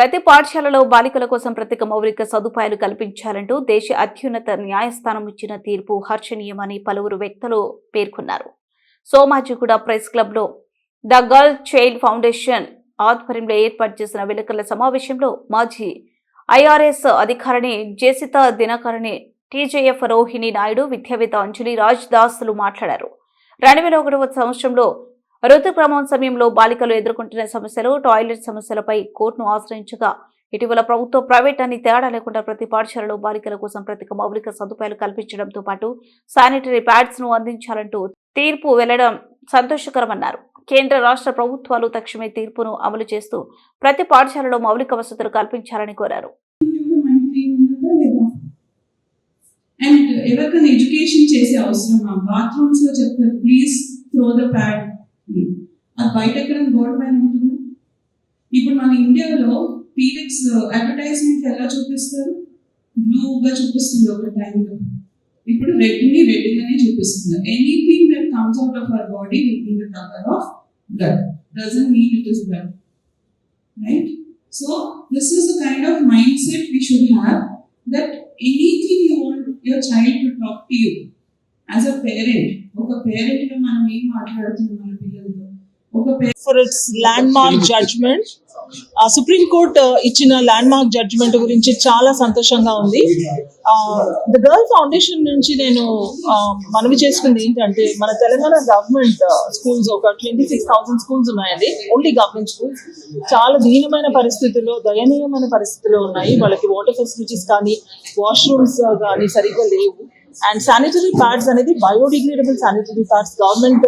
ప్రతి పాఠశాలలో బాలికల కోసం ప్రత్యేక మౌలిక సదుపాయాలు కల్పించాలంటూ దేశ అత్యున్నత న్యాయస్థానం ఇచ్చిన తీర్పు హర్షణీయమని పలువురు వ్యక్తులు పేర్కొన్నారు. సోమాజిగూడ ప్రెస్ క్లబ్లో ద గర్ల్ చైల్డ్ ఫౌండేషన్ ఆధ్వర్యంలో ఏర్పాటు చేసిన విలేకరుల సమావేశంలో మాజీ ఐఆర్ఎస్ అధికారిని జేసిత దినకరణి టీజేఎఫ్ రోహిణి నాయుడు విద్యావేత్త అంజలి రాజ్ దాసులు మాట్లాడారు. రెండు వేల ఒకటవ సంవత్సరంలో ఋతుక్రమం సమయంలో బాలికలు ఎదుర్కొంటున్న సమస్యలు టాయిలెట్ సమస్యలపై కోర్టును ఆశ్రయించగా ఇటీవల ప్రభుత్వ ప్రైవేట్ అని తేడా లేకుండా ప్రతి పాఠశాలలో బాలికల కోసం ప్రత్యేక మౌలిక సదుపాయాలు కల్పించడంతో పాటు శానిటరీ ప్యాడ్స్ను అందించాలంటూ తీర్పు వెళ్ళడం సంతోషకరమన్నారు. కేంద్ర రాష్ట్ర ప్రభుత్వాలు తక్షణమే తీర్పును అమలు చేస్తూ ప్రతి పాఠశాలలో మౌలిక వసతులు కల్పించాలని కోరారు. అండ్ ఎవరికైనా ఎడ్యుకేషన్ చేసే అవసరమా? బాత్రూమ్స్లో చెప్తారు ప్లీజ్ త్రో ద ప్యాడ్. అది బయట ఎక్కడ బోర్డు పైన ఉంటుంది? ఇప్పుడు మన ఇండియాలో పీరియడ్స్ అడ్వర్టైజ్మెంట్ ఎలా చూపిస్తారు? బ్లూగా చూపిస్తుంది ఒక టైంలో ఇప్పుడు రెడ్ని రెడ్ గానే చూపిస్తుంది. Anything that comes out of our body will be the colour of blood doesn't mean it is blood right so this is the kind of mindset we should have that anything you want your child to talk to you as a parent ఒక parent మనం ఏం మాట్లాడుతున్నాం మన పిల్లలతో? For it's landmark judgement Supreme Court ఇచ్చిన landmark judgement గురించి చాలా సంతోషంగా ఉంది. ద గర్ల్ ఫౌండేషన్ నుంచి నేను మనవి చేసుకుంది ఏంటంటే మన తెలంగాణ గవర్నమెంట్ స్కూల్స్ uh, ఒక ట్వంటీ సిక్స్ థౌసండ్ స్కూల్స్ ఉన్నాయండి. ఓన్లీ గవర్నమెంట్ స్కూల్స్ చాలా దీనమైన పరిస్థితుల్లో దయనీయమైన పరిస్థితుల్లో ఉన్నాయి. వాళ్ళకి వాటర్ ఫెసిలిటీస్ కానీ వాష్రూమ్స్ uh, కానీ సరిగ్గా లేవు. అండ్ శానిటరీ ప్యాడ్స్ అనేది బయోడిగ్రేడబుల్ శానిటరీ ప్యాడ్స్ గవర్నమెంట్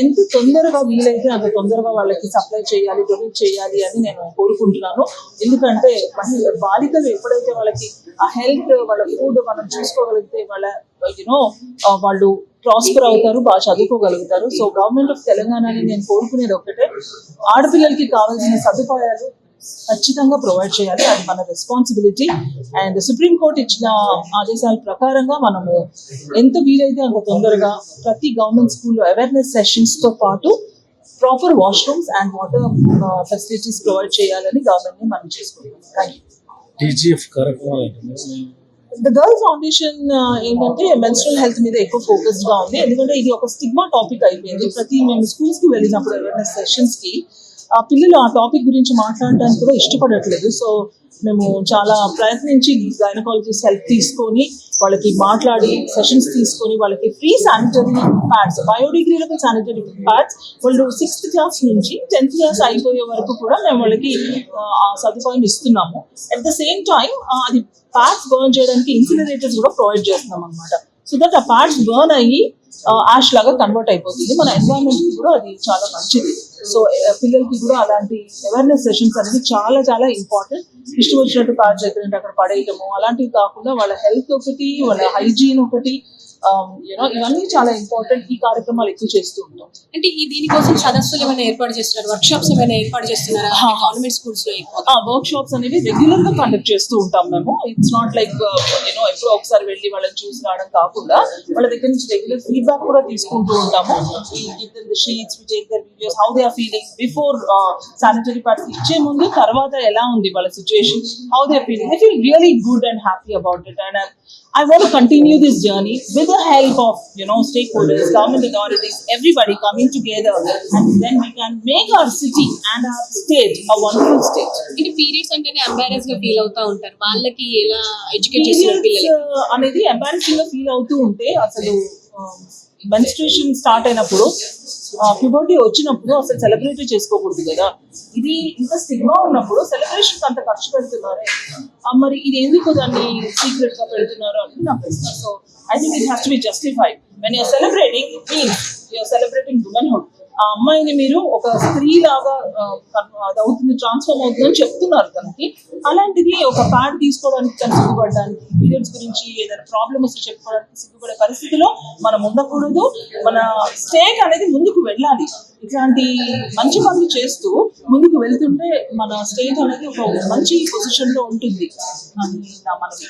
ఎంత తొందరగా వీలైతే అంత తొందరగా వాళ్ళకి సప్లై చేయాలి డొనేట్ చేయాలి అని నేను కోరుకుంటున్నాను. ఎందుకంటే బాలికలు ఎప్పుడైతే వాళ్ళకి ఆ హెల్త్ వాళ్ళ ఫుడ్ మనం చూసుకోగలిగితే వాళ్ళ యూనో వాళ్ళు ప్రాస్పర్ అవుతారు బాగా చదువుకోగలుగుతారు. సో గవర్నమెంట్ ఆఫ్ తెలంగాణని నేను కోరుకునేది ఒకటే ఆడపిల్లలకి కావాల్సిన సదుపాయాలు ఖచ్చితంగా ప్రొవైడ్ చేయాలి. అది మన రెస్పాన్సిబిలిటీ అండ్ సుప్రీం కోర్ట్ ఇచ్చిన ఆదేశాల ప్రకారంగా మనము ఎంత వీలైతే అంత తొందరగా ప్రతి గవర్నమెంట్ స్కూల్లో అవేర్నెస్ సెషన్స్తో పాటు proper washrooms and water facilities provide చేయాలని గవర్నమెంట్ని మనం చేసుకుంటాం థ్యాంక్ యూ టీజీఎఫ్ కార్యక్రమాలు ఏంటంటే ద గర్ల్ ఫౌండేషన్ ఏంటంటే మెన్స్ట్రల్ హెల్త్ మీద ఎక్కువ ఫోకస్డ్గా ఉంది. ఎందుకంటే ఇది ఒక స్టిగ్మా టాపిక్ అయిపోయింది. ప్రతి మేము స్కూల్స్కి వెళ్ళినప్పుడు అవేర్నెస్ సెషన్స్కి ఆ పిల్లలు ఆ టాపిక్ గురించి మాట్లాడడానికి కూడా ఇష్టపడట్లేదు. సో మేము చాలా ప్రయత్నించి గైనకాలజిస్ట్ హెల్ప్ తీసుకొని వాళ్ళకి మాట్లాడి సెషన్స్ తీసుకొని వాళ్ళకి free sanitary pads biodegradable sanitary pads వాళ్ళు సిక్స్త్ క్లాస్ నుంచి టెన్త్ క్లాస్ అయిపోయే వరకు కూడా మేము వాళ్ళకి సదుపాయం ఇస్తున్నాము. అట్ ద సేమ్ టైం అది ప్యాడ్స్ బర్న్ చేయడానికి ఇన్సినరేటర్స్ కూడా ప్రొవైడ్ చేస్తున్నాం అనమాట సో దట్ ఆ ప్యాడ్స్ బర్న్ అయ్యి యాష్ లాగా కన్వర్ట్ అయిపోతుంది. మన ఎన్వైరన్మెంట్కి కూడా అది చాలా మంచిది. సో uh, పిల్లలకి కూడా అలాంటి అవేర్నెస్ సెషన్స్ అనేది చాలా చాలా ఇంపార్టెంట్ ఇష్టం వచ్చినట్టు ప్యాడ్స్ ఎక్కడంటే అక్కడ పడేయటము అలాంటివి కాకుండా వాళ్ళ హెల్త్ ఒకటి వాళ్ళ హైజీన్ ఒకటి యూనో ఇవన్నీ చాలా ఇంపార్టెంట్ ఈ కార్యక్రమాలు ఎక్కువ చేస్తూ ఉంటాం. అంటే ఈ దీనికోసం సదస్సులు ఏమైనా ఏర్పాటు చేస్తున్నారు? వర్క్ షాప్స్ ఏమైనా ఏర్పాటు చేస్తున్నారా? గవర్నమెంట్ స్కూల్స్లో వర్క్ షాప్స్ అనేవి రెగ్యులర్గా కండక్ట్ చేస్తూ ఉంటాం మేము. ఇట్స్ నాట్ లైక్ యూనో ఎప్పుడో ఒకసారి వెళ్ళి వాళ్ళని చూసి రావడం కాకుండా వాళ్ళ దగ్గర నుంచి రెగ్యులర్ ఫీడ్బ్యాక్ కూడా తీసుకుంటూ ఉంటాము. Sheets we take their videos how they are feeling before sanitary pads ఇచ్చే ముందు తర్వాత ఎలా ఉంది వాళ్ళ situation how they are feeling they feel really good and happy about it and I want to continue this journey with the help of you know stakeholders, government authorities, everybody coming together, and then we can make our city and our state a wonderful state. ఇది periods అంటేనే అంబారెస్ గా feel అవుతా ఉంటారు వాళ్ళకి ఎలా educate చేస్తున్నారు Periods, పిల్లలకి uh, అనేది ఎంబారసింగ్ గా ఫీల్ అవుతూ ఉంటే అసలు మెన్స్ట్రేషన్ స్టార్ట్ అయినప్పుడు ప్యూబర్టీ వచ్చినప్పుడు అసలు సెలబ్రేట్ చేసుకోకూడదు కదా. ఇది ఇంత స్టిగ్మా ఉన్నప్పుడు సెలబ్రేషన్ అంత ఖర్చు పెడుతున్నారే? మరి ఇది ఎందుకు దాన్ని సీక్రెట్గా పెడుతున్నారు అని నా ప్రశ్న. So I think it has to be justified when you're celebrating it means you're celebrating womanhood ఆ అమ్మాయిని మీరు ఒక స్త్రీ లాగా అది అవుతుంది ట్రాన్స్ఫార్మ్ అవుతుందని చెప్తున్నారు తనకి. అలాంటిది ఒక ప్యాడ్ తీసుకోవడానికి తను సిగ్గుపడడానికి పీరియడ్స్ గురించి ఏదైనా ప్రాబ్లమ్ వస్తే చెప్పుకోవడానికి సిగ్గుపడే పరిస్థితిలో మనం ఉండకూడదు. మన స్టేట్ అనేది ముందుకు వెళ్ళాలి. ఇట్లాంటి మంచి పనులు చేస్తూ ముందుకు వెళ్తుంటే మన స్టేట్ అనేది ఒక మంచి పొజిషన్లో ఉంటుంది. అని నా మనవి.